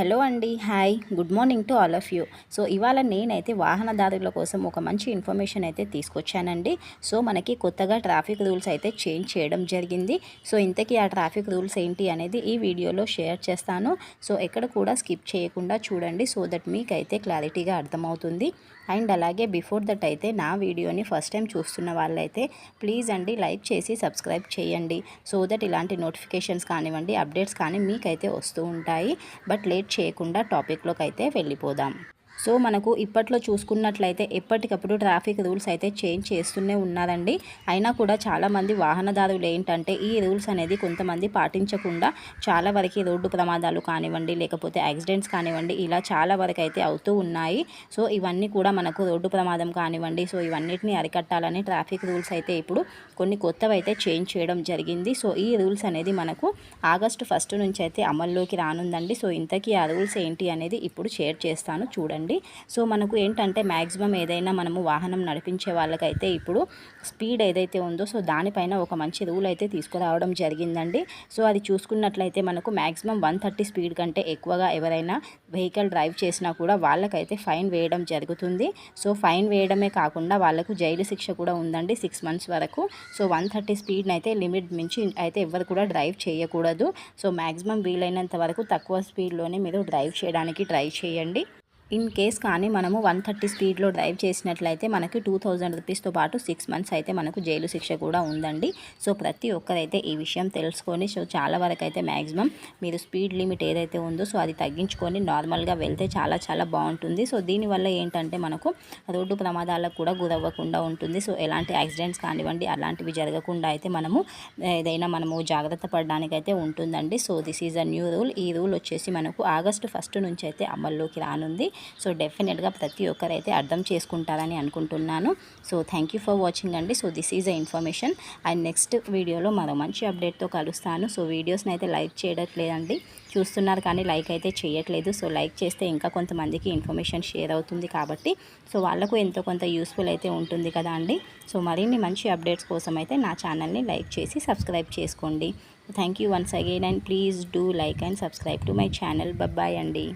Hello అండి hi good morning to all of you. So ఇవాళ నేనైతే వాహనదారుల కోసం ఒక మంచి ఇన్ఫర్మేషన్ అయితే తీసుకొచ్చానండి. సో మనకి కొత్తగా ట్రాఫిక్ రూల్స్ అయితే చేంజ్ చేయడం జరిగింది. సో ఇంతకీ ఆ ట్రాఫిక్ రూల్స్ ఏంటి అనేది ఈ వీడియోలో షేర్ చేస్తాను. సో ఎక్కడ కూడా స్కిప్ చేయకుండా చూడండి సో దట్ మీకైతే క్లారిటీగా అర్థమవుతుంది. అండ్ అలాగే బిఫోర్ దట్ అయితే నా వీడియోని ఫస్ట్ టైం చూస్తున్న వాళ్ళైతే ప్లీజ్ అండి లైక్ చేసి సబ్స్క్రైబ్ చేయండి. సో దట్ ఇలాంటి నోటిఫికేషన్స్ కానివ్వండి అప్డేట్స్ కానీ మీకైతే వస్తూ ఉంటాయి. బట్ లేట్ చేయకుండా టాపిక్లోకి అయితే వెళ్ళిపోదాం. సో మనకు ఇప్పట్లో చూసుకున్నట్లయితే ఎప్పటికప్పుడు ట్రాఫిక్ రూల్స్ అయితే చేంజ్ చేస్తూనే ఉన్నారండి అయినా కూడా చాలామంది వాహనదారులు ఏంటంటే ఈ రూల్స్ అనేది కొంతమంది పాటించకుండా చాలా వరకు రోడ్డు ప్రమాదాలు కానివ్వండి లేకపోతే యాక్సిడెంట్స్ కానివ్వండి ఇలా చాలా వరకు అయితే అవుతూ ఉన్నాయి. సో ఇవన్నీ కూడా మనకు రోడ్డు ప్రమాదం కానివ్వండి సో ఇవన్నిటిని అరికట్టాలని ట్రాఫిక్ రూల్స్ అయితే ఇప్పుడు కొన్ని కొత్తవి అయితే చేంజ్ చేయడం జరిగింది. సో ఈ రూల్స్ అనేది మనకు ఆగస్టు ఫస్ట్ నుంచి అయితే అమల్లోకి రానుందండి. సో ఇంతకీ ఆ రూల్స్ ఏంటి అనేది ఇప్పుడు షేర్ చేస్తాను. చూడండి. అండి సో మనకు ఏంటంటే మ్యాక్సిమం ఏదైనా మనము వాహనం నడిపించే వాళ్ళకైతే ఇప్పుడు స్పీడ్ ఏదైతే ఉందో సో దానిపైన ఒక మంచి రూల్ అయితే తీసుకురావడం జరిగిందండి. సో అది చూసుకున్నట్లయితే మనకు మ్యాక్సిమం వన్ థర్టీ స్పీడ్ కంటే ఎక్కువగా ఎవరైనా వెహికల్ డ్రైవ్ చేసినా కూడా వాళ్ళకైతే ఫైన్ వేయడం జరుగుతుంది. సో ఫైన్ వేయడమే కాకుండా వాళ్ళకు జైలు శిక్ష కూడా ఉందండి సిక్స్ మంత్స్ వరకు. సో వన్ థర్టీ స్పీడ్ని అయితే లిమిట్ మించి అయితే ఎవరు కూడా డ్రైవ్ చేయకూడదు. సో మ్యాక్సిమం వీలైనంత వరకు తక్కువ స్పీడ్లోనే మీరు డ్రైవ్ చేయడానికి ట్రై చేయండి. ఇన్ కేస్ కానీ మనము వన్ థర్టీ స్పీడ్లో డ్రైవ్ చేసినట్లయితే మనకి టూ థౌజండ్ రూపీస్తో పాటు సిక్స్ మంత్స్ అయితే మనకు జైలు శిక్ష కూడా ఉందండి. సో ప్రతి ఒక్కరైతే ఈ విషయం తెలుసుకొని సో చాలా వరకు అయితే మ్యాక్సిమం మీరు స్పీడ్ లిమిట్ ఏదైతే ఉందో సో అది తగ్గించుకొని నార్మల్గా వెళ్తే చాలా చాలా బాగుంటుంది. సో దీనివల్ల ఏంటంటే మనకు రోడ్డు ప్రమాదాలకు కూడా గురవ్వకుండా ఉంటుంది. సో ఎలాంటి యాక్సిడెంట్స్ కానివ్వండి అలాంటివి జరగకుండా అయితే మనము ఏదైనా మనము జాగ్రత్త పడడానికైతే ఉంటుందండి. So this is a new rule. ఈ రూల్ వచ్చేసి మనకు ఆగస్టు ఫస్ట్ నుంచి అయితే అమల్లోకి రానుంది. సో డెఫినెట్గా ప్రతి ఒక్కరైతే అర్థం చేసుకుంటారని అనుకుంటున్నాను. So thank you for watching అండి. So this is a information and next వీడియోలో మరో మంచి అప్డేట్తో కలుస్తాను. సో వీడియోస్ని అయితే లైక్ చేయట్లేదండి. చూస్తున్నారు కానీ లైక్ అయితే చేయట్లేదు. సో లైక్ చేస్తే ఇంకా కొంతమందికి ఇన్ఫర్మేషన్ షేర్ అవుతుంది కాబట్టి సో వాళ్ళకు ఎంతో కొంత యూస్ఫుల్ అయితే ఉంటుంది కదా అండి. సో మరిన్ని మంచి అప్డేట్స్ కోసం అయితే నా ఛానల్ని లైక్ చేసి సబ్స్క్రైబ్ చేసుకోండి. Thank you once again and please do like and subscribe to my channel bye అండి.